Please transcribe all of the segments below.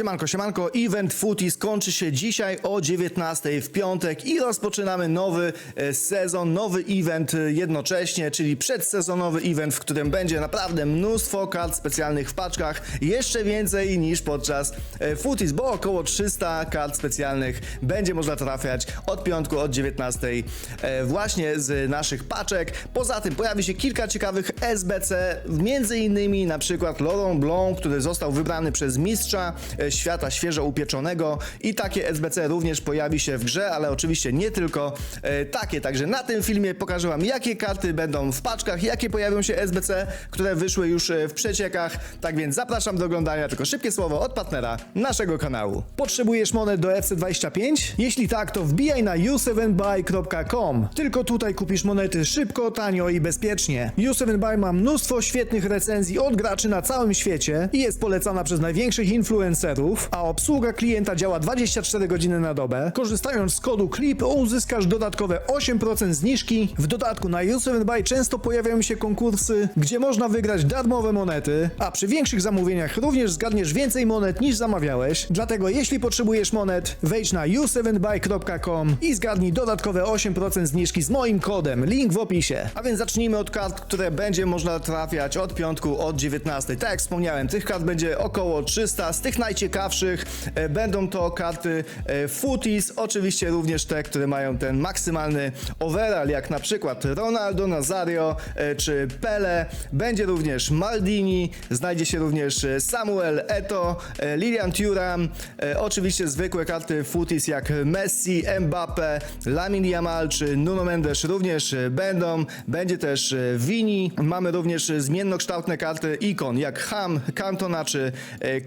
Siemanko, siemanko, event Footy skończy się dzisiaj o 19 w piątek i rozpoczynamy nowy e, sezon, nowy event e, jednocześnie, czyli przedsezonowy event, w którym będzie naprawdę mnóstwo kart specjalnych w paczkach, jeszcze więcej niż podczas e, Footies, bo około 300 kart specjalnych będzie można trafiać od piątku, od 19 e, właśnie z naszych paczek. Poza tym pojawi się kilka ciekawych SBC, między innymi na przykład Laurent Blanc, który został wybrany przez mistrza świata świeżo upieczonego i takie SBC również pojawi się w grze, ale oczywiście nie tylko e, takie. Także na tym filmie pokażę Wam, jakie karty będą w paczkach, jakie pojawią się SBC, które wyszły już e, w przeciekach. Tak więc zapraszam do oglądania, tylko szybkie słowo od partnera naszego kanału. Potrzebujesz monet do FC25? Jeśli tak, to wbijaj na u7buy.com. Tylko tutaj kupisz monety szybko, tanio i bezpiecznie. U7buy ma mnóstwo świetnych recenzji od graczy na całym świecie i jest polecana przez największych influencerów, a obsługa klienta działa 24 godziny na dobę. Korzystając z kodu CLIP uzyskasz dodatkowe 8% zniżki. W dodatku na U7buy często pojawiają się konkursy, gdzie można wygrać darmowe monety, a przy większych zamówieniach również zgadniesz więcej monet niż zamawiałeś. Dlatego jeśli potrzebujesz monet, wejdź na u7buy.com i zgadnij dodatkowe 8% zniżki z moim kodem. Link w opisie. A więc zacznijmy od kart, które będzie można trafiać od piątku, od 19. Tak jak wspomniałem, tych kart będzie około 300. Z tych najciekawszych e, będą to karty e, Footies, oczywiście również te, które mają ten maksymalny overall, jak na przykład Ronaldo, Nazario e, czy Pele. Będzie również Maldini, znajdzie się również Samuel Eto, Lilian Thuram, oczywiście zwykłe karty Footies jak Messi, Mbappe, Lamin Yamal czy Nuno Mendes również będą. Będzie też Vini. Mamy również zmiennokształtne karty ikon jak Ham, Cantona czy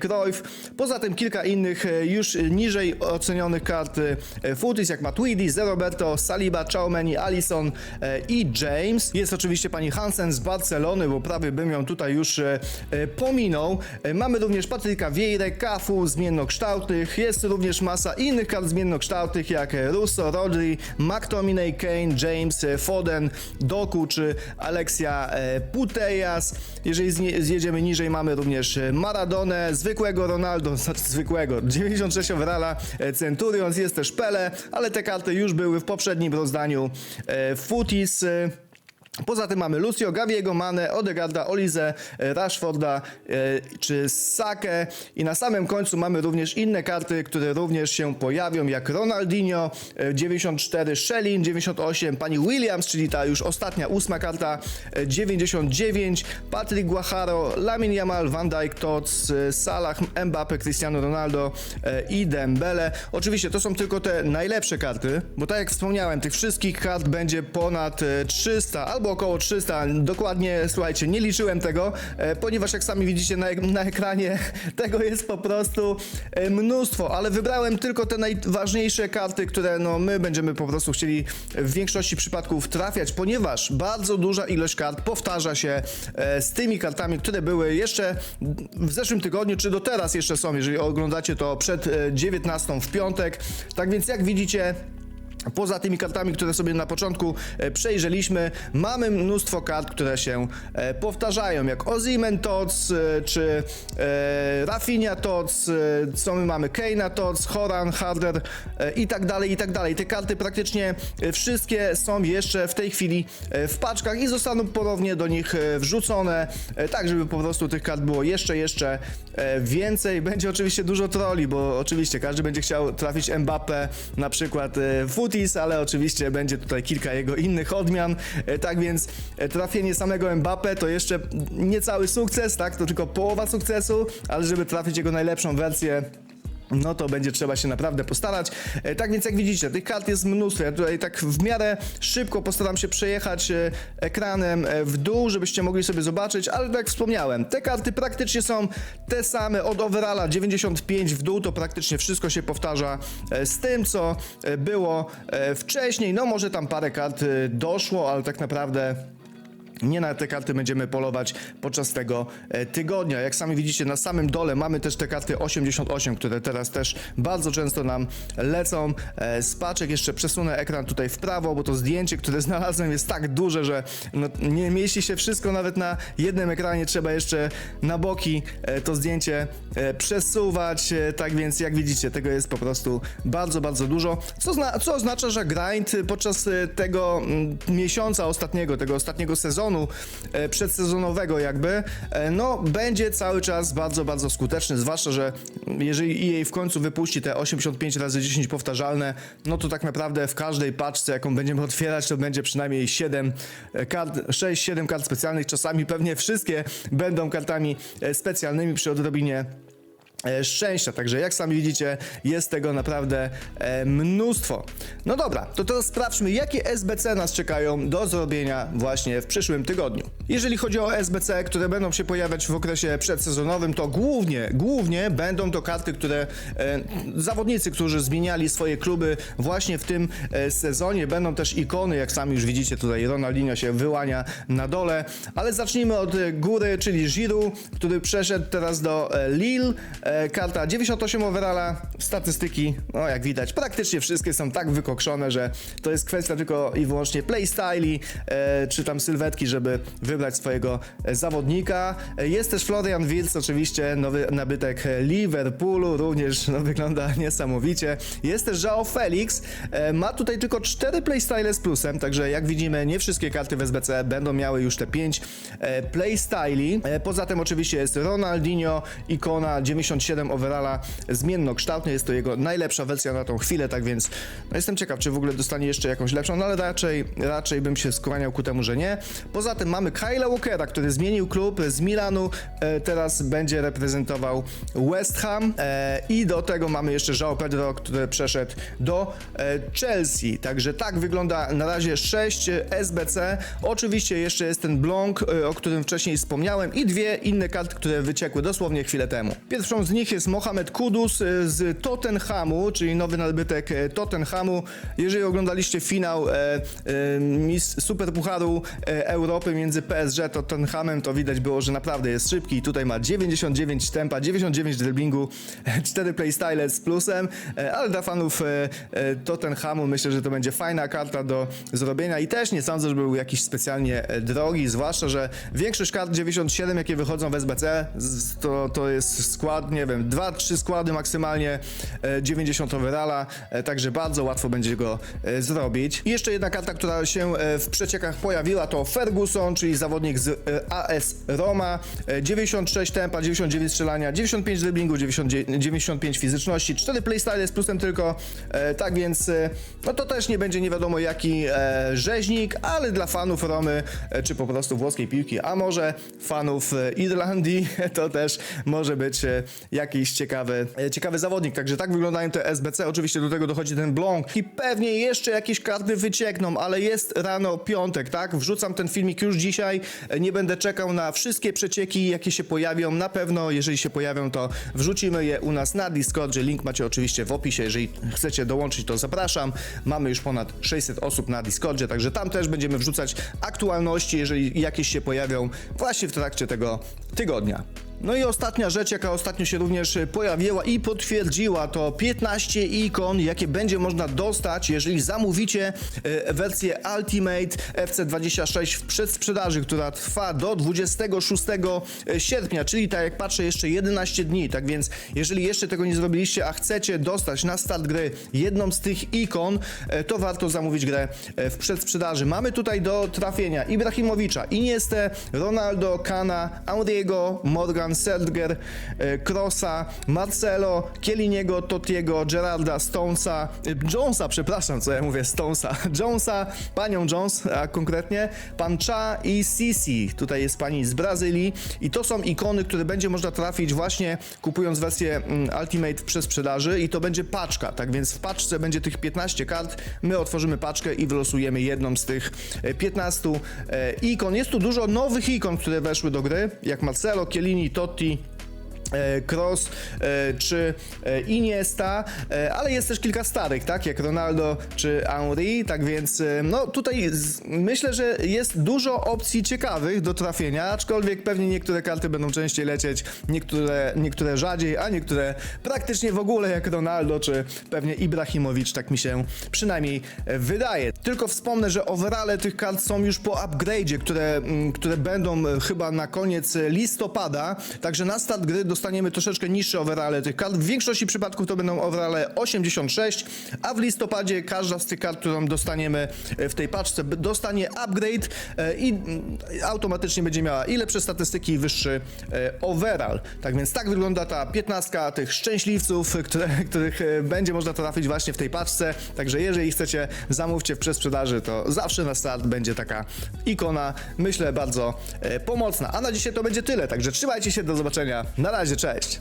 Cruyff. Poza tym kilka innych e, już niżej ocenionych kart e, Footies jak Matuidi, Zeroberto, Saliba, Chaumeni, Alisson e, i James. Jest oczywiście pani Hansen z Barcelony, bo prawie bym ją tutaj już pominął. Mamy również Patryka Vieira, Kafu zmiennokształtnych. Jest również masa innych kart zmiennokształtnych jak Russo, Rodri, McTominay, Kane, James, Foden, Doku czy Alexia Putellas. Jeżeli zjedziemy niżej mamy również Maradonę, zwykłego Ronaldo, znaczy zwykłego, 96 overalla, e, Centurions, jest też Pele, ale te karty już były w poprzednim rozdaniu e, Footies. e, Poza tym mamy Lucio, Gaviego, Mane, Odegarda, Olize, e, Rashforda e, czy Sakę i na samym końcu mamy również inne karty, które również się pojawią jak Ronaldinho e, 94, Shelin 98, pani Williams, czyli ta już ostatnia ósma karta e, 99, Patrick Guajaro, Lamin Yamal, Van Dijk, Tots, e, Salah, Mbappe, Cristiano Ronaldo e, i Dembele. Oczywiście to są tylko te najlepsze karty, bo tak jak wspomniałem, tych wszystkich kart będzie ponad e, 300 albo około 300. Dokładnie, słuchajcie, nie liczyłem tego, e, ponieważ jak sami widzicie na, na ekranie, tego jest po prostu e, mnóstwo, ale wybrałem tylko te najważniejsze karty, które no my będziemy po prostu chcieli w większości przypadków trafiać, ponieważ bardzo duża ilość kart powtarza się e, z tymi kartami, które były jeszcze w zeszłym tygodniu, czy do teraz jeszcze są, jeżeli oglądacie to przed e, 19 w piątek. Tak więc jak widzicie, Poza tymi kartami, które sobie na początku e, przejrzeliśmy, mamy mnóstwo kart, które się e, powtarzają, jak Ozymen Tots, e, czy Rafinha Tots, co my mamy, Keina Tots, Horan, Harder i tak dalej, i tak dalej. Te karty praktycznie wszystkie są jeszcze w tej chwili w paczkach i zostaną ponownie do nich wrzucone, tak żeby po prostu tych kart było jeszcze, jeszcze więcej. Będzie oczywiście dużo troli, bo oczywiście każdy będzie chciał trafić Mbappe, na przykład e, Footies, ale oczywiście będzie tutaj kilka jego innych odmian. E, Tak więc e, trafienie samego Mbappe to jeszcze niecały sukces, tak? To tylko połowa sukcesu, ale żeby trafić jego najlepszą wersję. No to będzie trzeba się naprawdę postarać. E, Tak więc jak widzicie, tych kart jest mnóstwo. Ja tutaj tak w miarę szybko postaram się przejechać e, ekranem e, w dół, żebyście mogli sobie zobaczyć, ale tak jak wspomniałem, te karty praktycznie są te same od overalla 95 w dół, to praktycznie wszystko się powtarza z tym, co było wcześniej. No może tam parę kart doszło, ale tak naprawdę nie na te karty będziemy polować podczas tego e, tygodnia. Jak sami widzicie, na samym dole mamy też te karty 88, które teraz też bardzo często nam lecą. E, Z paczek jeszcze przesunę ekran tutaj w prawo, bo to zdjęcie, które znalazłem jest tak duże, że no, nie mieści się wszystko nawet na jednym ekranie. Trzeba jeszcze na boki e, to zdjęcie e, przesuwać. E, Tak więc, jak widzicie, tego jest po prostu bardzo, bardzo dużo. Co, zna, co oznacza, że grind podczas e, tego mm, miesiąca ostatniego, tego ostatniego sezonu, e, przedsezonowego jakby, e, no będzie cały czas bardzo, bardzo skuteczny, zwłaszcza, że jeżeli EA w końcu wypuści te 85 razy 10 powtarzalne, no to tak naprawdę w każdej paczce, jaką będziemy otwierać, to będzie przynajmniej 7 kart, 6-7 kart specjalnych, czasami pewnie wszystkie będą kartami e, specjalnymi przy odrobinie e, szczęścia. Także jak sami widzicie, jest tego naprawdę e, mnóstwo. No dobra, to teraz sprawdźmy, jakie SBC nas czekają do zrobienia właśnie w przyszłym tygodniu. Jeżeli chodzi o SBC, które będą się pojawiać w okresie przedsezonowym, to głównie, głównie będą to karty, które e, zawodnicy, którzy zmieniali swoje kluby właśnie w tym e, sezonie, będą też ikony, jak sami już widzicie tutaj Ronaldinho się wyłania na dole, ale zacznijmy od e, góry, czyli Giroud, który przeszedł teraz do e, Lille, e, karta 98 overalla, statystyki, no jak widać, praktycznie wszystkie są tak wykokszone, że to jest kwestia tylko i wyłącznie playstyli, e, czy tam sylwetki, żeby wybrać swojego zawodnika. E, Jest też Florian Wirtz, oczywiście nowy nabytek Liverpoolu, również no, wygląda niesamowicie. Jest też Joao Felix, e, ma tutaj tylko 4 playstyle z plusem, także jak widzimy nie wszystkie karty w SBC będą miały już te 5 e, playstyli. E, Poza tym oczywiście jest Ronaldinho, ikona 97 overalla, zmiennokształtny, jest to jego najlepsza wersja na tą chwilę, tak więc no, jestem ciekaw, czy w ogóle dostanie jeszcze jakąś lepszą, no ale raczej, raczej bym się skłaniał ku temu, że nie. Poza tym mamy Kyla Walkera, który zmienił klub z Milanu, e, teraz będzie reprezentował West Ham e, i do tego mamy jeszcze João Pedro, który przeszedł do e, Chelsea. Także tak wygląda na razie 6 SBC. Oczywiście jeszcze jest ten Blanc, e, o którym wcześniej wspomniałem i dwie inne karty, które wyciekły dosłownie chwilę temu. Pierwszą z nich jest Mohamed Kudus e, z Tottenhamu, czyli nowy nabytek e, Tottenhamu. Jeżeli oglądaliście finał e, e, Miss Superpucharu e, Europy między PSG a Tottenhamem, to widać było, że naprawdę jest szybki i tutaj ma 99 tempa, 99 driblingu, 4 playstyle z plusem, ale dla fanów Tottenhamu myślę, że to będzie fajna karta do zrobienia i też nie sądzę, że był jakiś specjalnie drogi, zwłaszcza, że większość kart 97, jakie wychodzą w SBC, z- to, to jest skład, nie wiem, 2-3 składy maksymalnie e, 90 overalla, e, także bardzo łatwo będzie go e, zrobić. I jeszcze jedna karta, która się e, w przeciekach pojawiła, to Ferguson, czyli zawodnik z e, AS Roma, e, 96 tempa, 99 strzelania, 95 driblingu, 90 95 fizyczności, 4 playstyle z plusem tylko, e, tak więc e, no to też nie będzie nie wiadomo jaki e, rzeźnik, ale dla fanów Romy, e, czy po prostu włoskiej piłki, a może fanów e, Irlandii, to też może być e, jakiś ciekawy, e, ciekawy zawodnik. Także tak wyglądają te SBC. Oczywiście do tego dochodzi ten Blanc i pewnie jeszcze jakieś karty wyciekną, ale jest rano piątek, tak? Wrzucam ten filmik już dzisiaj. E, Nie będę czekał na wszystkie przecieki, jakie się pojawią. Na pewno, jeżeli się pojawią, to wrzucimy je u nas na Discordzie. Link macie oczywiście w opisie. Jeżeli chcecie dołączyć, to zapraszam. Mamy już ponad 600 osób na Discordzie, także tam też będziemy wrzucać aktualności, jeżeli jakieś się pojawią właśnie w trakcie tego tygodnia. No i ostatnia rzecz, jaka ostatnio się również pojawiła i potwierdziła, to 15 ikon, jakie będzie można dostać, jeżeli zamówicie e, wersję Ultimate FC26 w przedsprzedaży, która trwa do 26 sierpnia, czyli tak jak patrzę, jeszcze 11 dni. Tak więc, jeżeli jeszcze tego nie zrobiliście, a chcecie dostać na start gry jedną z tych ikon, e, to warto zamówić grę e, w przedsprzedaży. Mamy tutaj do trafienia Ibrahimowicza, Iniestę, Ronaldo, Kana, Auriego, Morgan, Serger, e, Krosa, Marcelo, Kieliniego, Totiego, Gerarda, Stonesa, e, Jonesa, przepraszam, co ja mówię, Stonesa, Jonesa, panią Jones, a konkretnie, pan Cha i Sisi. Tutaj jest pani z Brazylii i to są ikony, które będzie można trafić właśnie kupując wersję mm, Ultimate przez sprzedaży i to będzie paczka, tak więc w paczce będzie tych 15 kart, my otworzymy paczkę i wylosujemy jedną z tych e, 15 e, ikon. Jest tu dużo nowych ikon, które weszły do gry, jak Marcelo, Chiellini, Totti, e, Cross e, czy e, Iniesta, e, ale jest też kilka starych, tak, jak Ronaldo czy Henry, tak więc e, no tutaj myślę, że jest dużo opcji ciekawych do trafienia, aczkolwiek pewnie niektóre karty będą częściej lecieć, niektóre, niektóre rzadziej, a niektóre praktycznie w ogóle jak Ronaldo czy pewnie Ibrahimowicz, tak mi się przynajmniej e, wydaje. Tylko wspomnę, że overale tych kart są już po upgrade'zie, które, które będą e, chyba na koniec e, listopada, także na start gry dostaniemy troszeczkę niższe overale tych kart. W większości przypadków to będą overale 86, a w listopadzie każda z tych kart, którą dostaniemy e, w tej paczce, dostanie upgrade e, i mm, automatycznie będzie miała i lepsze statystyki i wyższy e, overall. Tak więc tak wygląda ta 15 tych szczęśliwców, które, których będzie można trafić właśnie w tej paczce. Także jeżeli chcecie, zamówcie w przesprzedaży, to zawsze na start będzie taka ikona, myślę, bardzo pomocna. A na dzisiaj to będzie tyle, także trzymajcie się, do zobaczenia. Na razie, cześć!